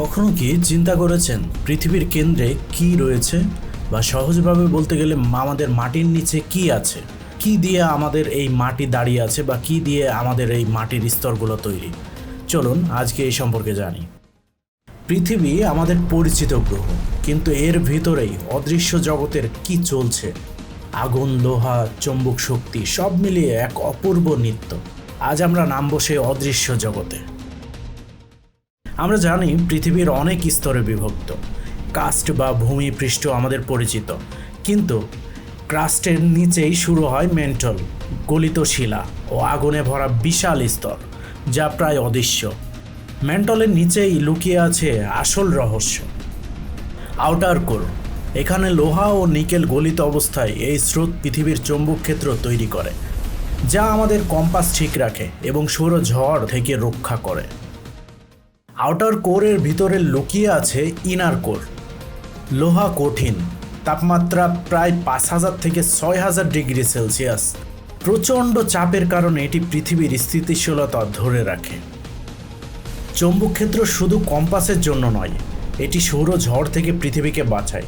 কখনো কি চিন্তা করেছেন? পৃথিবীর কেন্দ্রে কি রয়েছে? বা সহজভাবে বলতে গেলে আমাদের মাটির নিচে কি আছে? কি দিয়ে আমাদের এই মাটি দাঁড়িয়ে আছে বা কি দিয়ে আমাদের এই মাটির স্তরগুলো তৈরি? চলুন আজকে এই সম্পর্কে জানি। পৃথিবী আমাদের পরিচিত গ্রহ, কিন্তু এর ভিতরেই অদৃশ্য জগতের কি চলছে? আগুন, লোহা, চৌম্বক শক্তি সব মিলিয়ে এক অপূর্ব নৃত্য। আজ আমরা নামবো সেই অদৃশ্য জগতে। আমরা জানি পৃথিবীর অনেক স্তরে বিভক্ত। কাস্ট বা ভূমি পৃষ্ঠ আমাদের পরিচিত। কিন্তু ক্রাস্টের নিচেই শুরু হয় মেন্টল, গলিত শিলা ও আগুনে ভরা বিশাল স্তর, যা প্রায় অদৃশ্য। মেন্টলের নিচেই লুকিয়ে আছে আসল রহস্য। আউটার কোর, এখানে লোহা ও নিকেল গলিত অবস্থায় এই স্রোত পৃথিবীর চৌম্বক ক্ষেত্র তৈরি করে, যা আমাদের কম্পাস ঠিক রাখে এবং সৌর ঝড় থেকে রক্ষা করে। আউটার কোরের ভিতরে লুকিয়ে আছে ইনার কোর। লোহা কঠিন, তাপমাত্রা প্রায় পাঁচ হাজার থেকে ছয় হাজার ডিগ্রি সেলসিয়াস। প্রচণ্ড চাপের কারণে এটি পৃথিবীর স্থিতিশীলতা ধরে রাখে। চৌম্বক ক্ষেত্র শুধু কম্পাসের জন্য নয়, এটি সৌর ঝড় থেকে পৃথিবীকে বাঁচায়।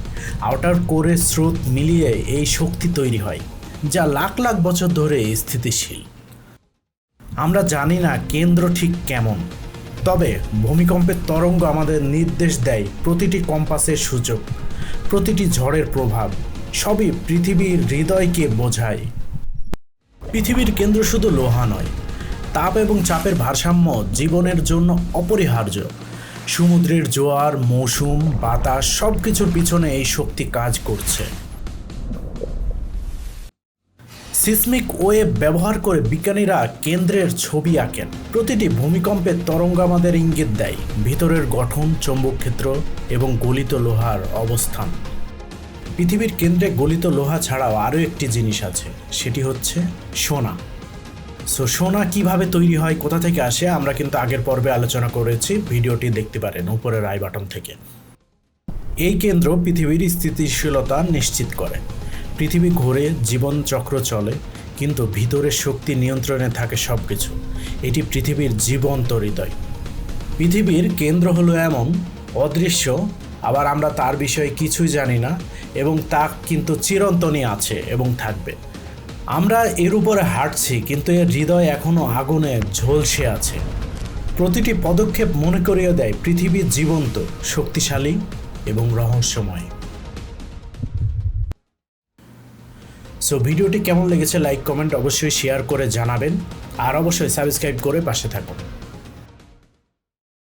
আউটার কোরের স্রোত মিলিয়ে এই শক্তি তৈরি হয়, যা লাখ লাখ বছর ধরে স্থিতিশীল। আমরা জানি না কেন্দ্র ঠিক কেমন। তবে ভূমিকম্পের তরঙ্গ আমাদের নির্দেশ দেয় প্রতিটি কম্পাসের সূচক প্রতিটি ঝড়ের প্রভাব, সবই পৃথিবীর হৃদয়কে বোঝায়। পৃথিবীর কেন্দ্র শুধু লোহা নয়, তাপ এবং চাপের ভারসাম্য জীবনের জন্য অপরিহার্য। সমুদ্রের জোয়ার, মৌসুম, বাতাস সব কিছুর পিছনে এই শক্তি কাজ করছে। সিসমিক ওয়েব ব্যবহার করে বিজ্ঞানীরা কেন্দ্রের ছবি আঁকেন। প্রতিটি ভূমিকম্পের তরঙ্গ আমাদের ইঙ্গিত দেয়। ভিতরের গঠন, চৌম্বক ক্ষেত্র এবং গলিত লোহার অবস্থান। পৃথিবীর কেন্দ্রে গলিত লোহা ছাড়াও আরও একটি জিনিস আছে, সেটি হচ্ছে সোনা। সো, সোনা কীভাবে তৈরি হয়, কোথা থেকে আসে, আমরা কিন্তু আগের পর্বে আলোচনা করেছি। ভিডিওটি দেখতে পারেন উপরের আই বাটন থেকে। এই কেন্দ্র পৃথিবীর স্থিতিশীলতা নিশ্চিত করে। পৃথিবী ঘোরে জীবন চক্র চলে, কিন্তু ভিতরের শক্তি নিয়ন্ত্রণে থাকে সব কিছু এটি পৃথিবীর জীবন্ত হৃদয়। পৃথিবীর কেন্দ্র হলো এমন, অদৃশ্য, আবার আমরা তার বিষয়ে কিছুই জানি না, এবং তা কিন্তু চিরন্তনই আছে এবং থাকবে। আমরা এর উপরে হাঁটছি, কিন্তু এর হৃদয় এখনও আগুনে ঝলসে আছে। প্রতিটি পদক্ষেপ মনে করিয়ে দেয় পৃথিবী জীবন্ত, শক্তিশালী এবং রহস্যময়। সো ভিডিওটি কেমন লেগেছে লাইক কমেন্ট অবশ্যই শেয়ার করে জানাবেন। আর অবশ্যই সাবস্ক্রাইব করে পাশে থাকুন।